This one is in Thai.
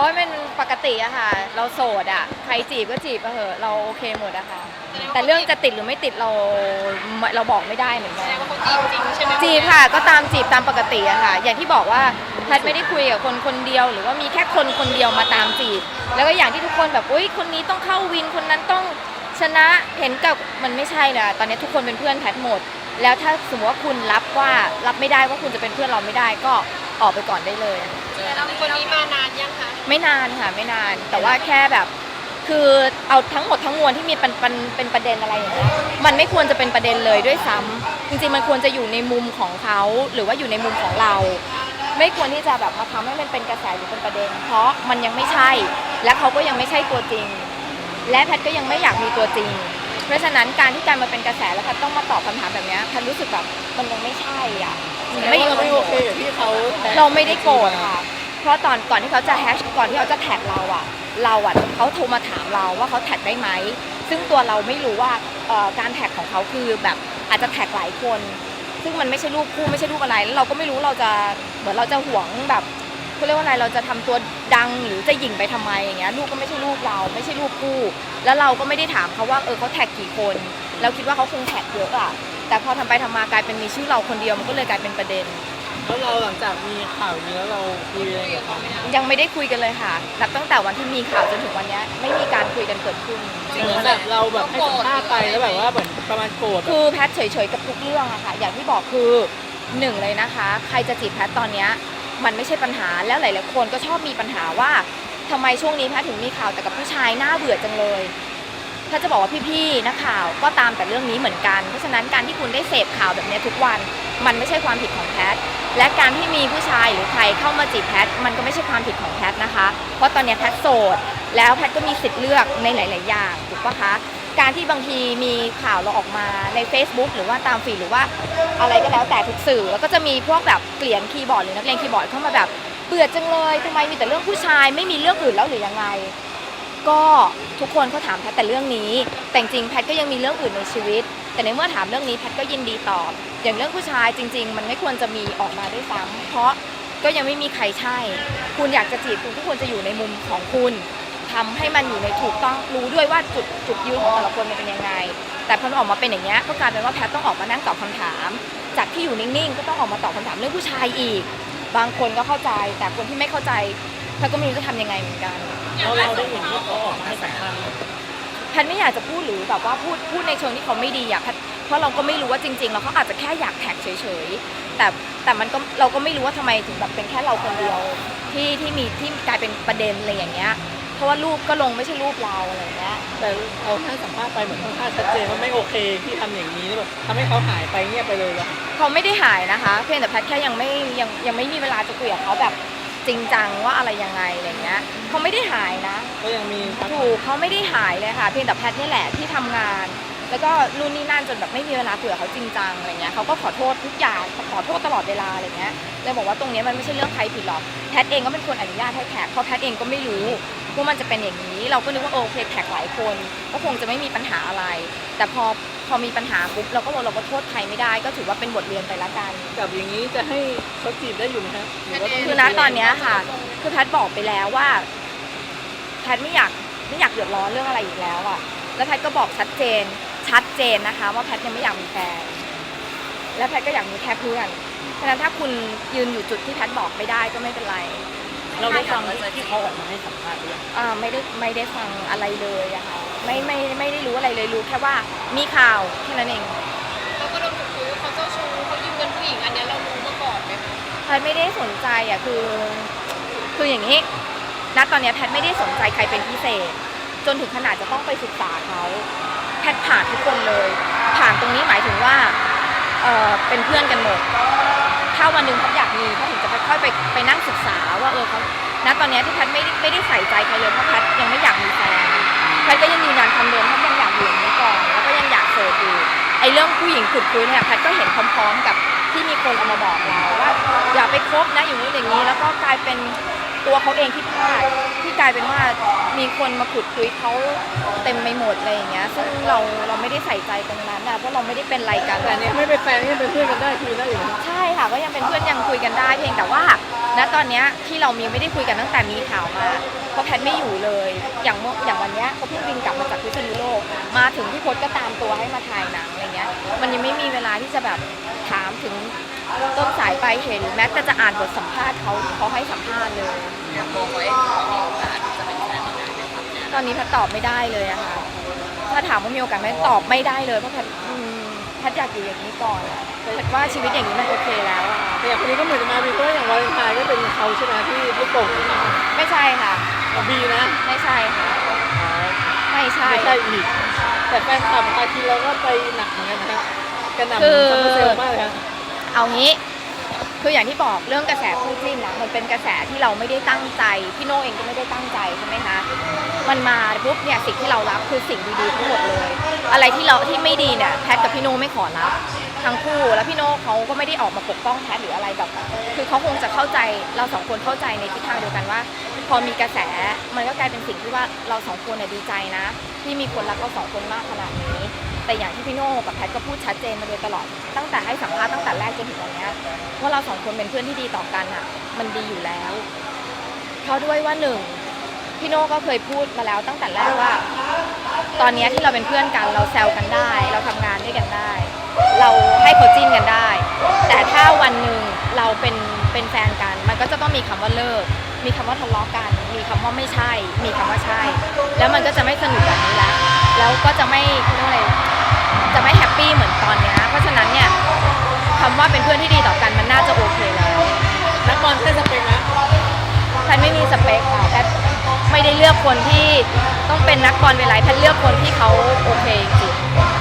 อ้ยมันปกติอะค่ะ เราโสดอะใครจีบก็จีบไปเถอะเราโอเคหมดอะค่ะ แต่เรื่องจะติดหรือไม่ติดเราเราบอกไม่ได้เหมือนแสกันดงว่าเขาจีบจริงใช่ไหมจีบค่ะก็ตามจีบตามปกติอะค่ะ อย่างที่บอกว่าแพทย์ไม่ได้คุยกับคนคนเดียว หรือว่ามีแค่คนคนเดียวมาตามจีบ แล้วก็อย่างที่ทุกคนแบบอุ้ยคนนี้ต้องเข้าวินคนนั้นต้องชนะเห็นกับมันไม่ใช่นะตอนนี้ทุกคนเป็นเพื่อนแพทย์หมด แล้วถ้าสมมติว่าคุณรับว่ารับไม่ได้ว่าคุณจะเป็นเพื่อนเราไม่ได้ก็ออกไปก่อนได้เลย แต่เราคนนี้มานานยังคะไม่นานค่ะไม่นานแต่ว่าแค่แบบ คือเอาทั้งหมดทั้งมวลที่มีเป็นเป็นเป็นประเด็นอะไรอย่างเงี้ยมันไม่ควรจะเป็นประเด็นเลยด้วยซ้ำจริงๆมันควรจะอยู่ในมุมของเขาหรือว่าอยู่ในมุมของเรา ไม่ควรที่จะแบบมาทำให้มันเป็นกระแสหรือเป็นประเด็น เพราะมันยังไม่ใช่ และเขาก็ยังไม่ใช่ตัวจริง และแพทย์ก็ยังไม่อยากมีตัวจริง เพราะฉะนั้นการที่การมาเป็นกระแสแล้วแพทย์ต้องมาตอบคำถามแบบเนี้ยแพทย์รู้สึกแบบมันยังไม่ใช่อะไม่เราไม่โอเคกับที่เขาแตะเราไม่ได้โกรธค่ะ เพราะตอนก่อนที่เขาจะแฮชก่อนที่เขาจะแท็กเราอะเราอะเขาโทรมาถามเราว่าเขาแท็กได้ไหมซึ่งตัวเราไม่รู้ว่าการแท็กของเขาคือแบบอาจจะแท็กหลายคน ซึ่งมันไม่ใช่รูปคู่ไม่ใช่รูปอะไรแล้วเราก็ไม่รู้เราจะเหมือนเราจะหวงแบบเขาเรียกว่าอะไรเราจะทำตัวดังหรือจะหยิ่งไปทำไมอย่างเงี้ยลูกก็ไม่ใช่ลูกเรา ไม่ใช่ลูกคู่ แล้วเราก็ไม่ได้ถามเขาว่าเออเขาแท็กกี่คน เราคิดว่าเขาคงแท็กเยอะอะแต่พอทำไปทำมากลายเป็นมีชื่อเราคนเดียวมันก็เลยกลายเป็นประเด็น แล้วเราหลังจากมีข่าวนี้แล้วเราคุยอะไรกับเขายังไม่ได้คุยกันเลยค่ะ นับตั้งแต่วันที่มีข่าวจนถึงวันเนี้ยไม่มีการคุยกันเกิดขึ้น เหมือนแบบเราแบบให้สัมภาษณ์ไปแล้วแบบว่าเหมือนประมาณโกรธแบบคือแพทย์เฉยๆกับทุกเรื่องอะค่ะ อย่างที่บอกคือหนึ่งเลยนะคะ ใครจะจีบแพทย์ตอนเนี้ยมันไม่ใช่ปัญหาแล้วหลายๆคนก็ชอบมีปัญหาว่าทำไมช่วงนี้แพทย์ถึงมีข่าวแต่กับผู้ชายน่าเบื่อจังเลยถ้าจะบอกว่าพี่ๆนักข่าวก็ตามแต่เรื่องนี้เหมือนกัน เพราะฉะนั้นการที่คุณได้เสพข่าวแบบเนี้ยทุกวัน มันไม่ใช่ความผิดของแพทย์ และการที่มีผู้ชายหรือใครเข้ามาจีบแพทมันก็ไม่ใช่ความผิดของแพทนะคะ เพราะตอนนี้แพทโสด แล้วแพทก็มีสิทธิ์เลือกในหลาย ๆ อย่างถูกปะคะ การที่บางทีมีข่าวเราออกมาใน Facebook หรือว่าตามฟีดหรือว่าอะไรก็แล้วแต่ทุกสื่อแล้วก็จะมีพวกแบบเกลียนคีย์บอร์ดหรือนักเลงคีย์บอร์ดเข้ามาแบบเบื่อจังเลยทำไมมีแต่เรื่องผู้ชายไม่มีเรื่องอื่นแล้วหรือยังไงก็ทุกคนเขาถามแพทแต่เรื่องนี้ แต่จริงแพทก็ยังมีเรื่องอื่นในชีวิต แต่ในเมื่อถามเรื่องนี้แพทก็ยินดีตอบ อย่างเรื่องผู้ชายจริง ๆ มันไม่ควรจะมีออกมาด้วยซ้ำเพราะก็ยังไม่มีใครใช่ คุณอยากจะจีบคุณก็ควรจะอยู่ในมุมของคุณทำให้มันอยู่ในถูกต้องรู้ด้วยว่าจุดจุดยืนของแต่ละคนมันเป็นยังไง แต่พอมันออกมาเป็นอย่างเงี้ยก็กลายเป็นว่าแพทต้องออกมานั่งตอบคำถาม จากที่อยู่นิ่งๆ ก็ต้องออกมาตอบคำถามเรื่องผู้ชายอีก บางคนก็เข้าใจ แต่คนที่ไม่เข้าใจแพทก็ไม่รู้จะทำยังไงเหมือนกันเราเราได้เห็นที่เขาออกมาให้สัมภาษณ์ ทย์ไม่อยากจะพูดหรือแบบว่าพูดพูดในเชิงที่เขาไม่ดีอะแพทย์เพราะเราก็ไม่รู้ว่าจริงๆแล้วเขาอาจจะแค่อยากแท็กเฉยๆ แต่แต่มันก็เราก็ไม่รู้ว่าทำไมถึงแบบเป็นแค่เราคนเดียวที่ที่มีที่กลายเป็นประเด็นอะไรอย่างเงี้ย เพราะว่ารูปก็ลงไม่ใช่รูปเราอะไรอย่างเงี้ย แต่เราให้สัมภาษณ์ไปเหมือนค่อนข้างชัดเจนว่าไม่โอเคที่ทำอย่างนี้แล้วแบบทำให้เขาหายไปเงียบไปเลยแล้วเขาไม่ได้หายนะคะ เพียงแต่แพทย์แค่ยังไม่ยังยังไม่มีเวลาจะคุยกับเขาแบบ จริงจังว่าอะไรยังไงอะไรเงี้ยเขาไม่ได้หายนะ ก็ยังมีทักถูกเขาไม่ได้หายเลยค่ะ เพียงแต่แพทย์นี่แหละที่ทำงาน แล้วก็นู่นนี่นั่นจนแบบไม่มีเวลาคุยกับเขาจริงจังอะไรเงี้ยเขาก็ขอโทษทุกอย่างขอโทษตลอดเวลาอะไรเงี้ยเลยบอกว่าตรงเนี้ยมันไม่ใช่เรื่องใครผิดหรอกแพทย์เองก็เป็นคนอนุญาตให้แท็กเพราะแพทย์เองก็ไม่รู้ว่ามันจะเป็นอย่างนี้ เราก็นึกว่าเออโอเคแท็กหลายคน ก็คงจะไม่มีปัญหาอะไร แต่พอ พอมีปัญหาปุ๊บเราก็บอกเราก็โทษใครไม่ได้ ก็ถือว่าเป็นบทเรียนไปละกัน กับอย่างนี้จะให้เขาจีบได้อยู่ไหมฮะหรือว่าต้องคือณตอนเนี้ยค่ะ คือแพทย์บอกไปแล้วว่า แพทย์ไม่อยากไม่อยากเดือดร้อนเรื่องอะไรอีกแล้วอะแล้วแพทย์ก็บอกชัดเจน ชัดเจนนะคะ ว่าแพทย์ยังไม่อยากมีแฟน และแพทย์ก็อยากมีแค่เพื่อน เพราะฉะนั้นถ้าคุณยืนอยู่จุดที่แพทย์บอกไม่ได้ก็ไม่เป็นไร เราได้ฟังที่เขาออกมาให้สัมภาษณ์ด้วยอ่าไม่ได้ไม่ได้ฟังอะไรเลยอะค่ะไม่ไม่ไม่ได้รู้อะไรเลยรู้แค่ว่ามีข่าวแค่นั้นเองเขาก็โดนถูกคุยว่าเขาเจ้าชู้เขายืมเงินผู้หญิงอันเนี้ยเรารู้มาก่อนไหมคะแพทย์ไม่ได้สนใจอะคือ คืออย่างนี้ณตอนเนี้ยแพทย์ไม่ได้สนใจใครเป็นพิเศษ จนถึงขนาดจะต้องไปศึกษาเขาแพทย์ผ่านทุกคนเลย ผ่านตรงนี้หมายถึงว่า เออเป็นเพื่อนกันหมด ถ้าวันหนึ่งแพทย์อยากมีแพทย์ถึงจะค่อยๆไปไปนั่งศึกษาว่าเออเขาณตอนเนี้ยที่แพทย์ไม่ได้ไม่ได้ใส่ใจใครเลยเพราะแพทย์ยังไม่อยากมีแฟนแพทย์ก็ยังยืนยันคำเดิมแพทย์ยังอยากอยู่อย่างนี้ก่อนแล้วก็ยังอยากโสดอยู่ไอ้เรื่องผู้หญิงขุดคุยเนี่ยแพทย์ก็เห็นพร้อม ๆ กับที่มีคนเอามาบอกเราว่าอย่าไปคบนะอย่างนี้อย่างนี้ แล้วก็กลายเป็นตัวเขาเองที่พลาดที่กลายเป็นว่ามีคนมาขุดคุยเขา เต็มไปหมดอะไรอย่างเงี้ยซึ่งเราเราไม่ได้ใส่ใจตรงนั้นอะเพราะเราไม่ได้เป็นอะไรกันแต่เนี้ยไม่เป็นแฟนก็ยังเป็นเพื่อนกันได้คุยได้อยู่นะใช่ค่ะก็ยังเป็นเพื่อนยังคุยกันได้เพียงแต่ว่าณตอนเนี้ยที่เรามีไม่ได้คุยกันตั้งแต่มีข่าวมาเพราะแพทย์ไม่อยู่เลย อย่างเมื่ออย่างวันเนี้ยเขาเพิ่งบินกลับมาจากพิษณุโลกมาถึงพี่พศก็ตามตัวให้มาถ่ายหนังอะไรเงี้ย มันยังไม่มีเวลาที่จะแบบถามถึงต้นสายปลายเหตุหรือแม้แต่จะอ่านบทสัมภาษณ์เขาเขาให้สัมภาษณ์เลย อย่างโบเขาเอง อนนี้แพทย์ตอบไม่ได้เลยอะค่ะ ถ้าถามว่ามีโอกาสไหมตอบไม่ได้เลยเพราะแพทย์อืมแพทย์อยากอยู่อย่างนี้ก่อนอะแพทย์ว่าชีวิตอย่างนี้มันโอเคแล้วอะแต่อย่างคนนี้ก็เหมือนจะมาบีเพราะว่าอย่างวาเลนไทน์ก็เป็นเขาใช่ไหมที่ลูกโป่งไม่ใช่ค่ะ กับบีนะไม่ใช่ค่ะ ไม่ใช่ ไม่ใช่อีก แต่แฟนคลับพาทีเราก็ไปหนักเหมือนกันนะครับกระหน่ำคือซัมเมอร์เซลล์มากเลยครับเอางี้ คืออย่างที่บอกเรื่องกระแสคู่จิ้นนะมันเป็นกระแสที่เราไม่ได้ตั้งใจพี่โน่เองก็ไม่ได้ตั้งใจใช่ไหมคะมันมาปุ๊บเนี่ยสิ่งที่เรารับคือสิ่งดีๆทั้งหมดเลย อะไรที่เราที่ไม่ดีเนี่ยแพทกับพี่โน่ไม่ขอรับทั้งคู่แล้วพี่โน่เขาก็ไม่ได้ออกมาปกป้องแพทหรืออะไรแบบคือเขาคงจะเข้าใจเราสองคนเข้าใจในทิศทางเดียวกันว่า พอมีกระแสมันก็กลายเป็นสิ่งที่ว่าเราสองคนน่ะดีใจนะ ที่มีคนรักเราสองคนมากขนาดนี้ แต่อย่างที่พี่โน่กับแพทก็พูดชัดเจนมาโดยตลอด ตั้งแต่ให้สัมภาษณ์ตั้งแต่แรกจนถึงวันนี้ว่าเราสองคนเป็นเพื่อนที่ดีต่อกันอะ มันดีอยู่แล้วเพราะด้วยว่าหนึ่งพี่โน่ก็เคยพูดมาแล้วตั้งแต่แรกว่า ตอนนี้ที่เราเป็นเพื่อนกัน เราแซวกันได้ เราทำงานด้วยกันได้ เราให้เขาจิ้นกันได้ แต่ถ้าวันหนึ่งเราเป็นเป็นแฟนกัน มันก็จะต้องมีคำว่าเลิก มีคำว่าทะเลาะกัน มีคำว่าไม่ใช่ มีคำว่าใช่ แล้วมันก็จะไม่สนุกแบบนี้แล้วแล้วก็จะไม่เขาเรียกว่าอะไรจะไม่แฮปปี้เหมือนตอนเนี้ยเพราะฉะนั้นเนี่ยคำว่าเป็นเพื่อนที่ดีต่อกันมันน่าจะโอเคแล้วนักบอลใช่สเปคนะแพทย์ไม่มีสเปคค่ะแพทย์ไม่ได้เลือกคนที่ต้องเป็นนักบอลเวลาแพทย์เลือกคนที่เขาโอเคจริงๆ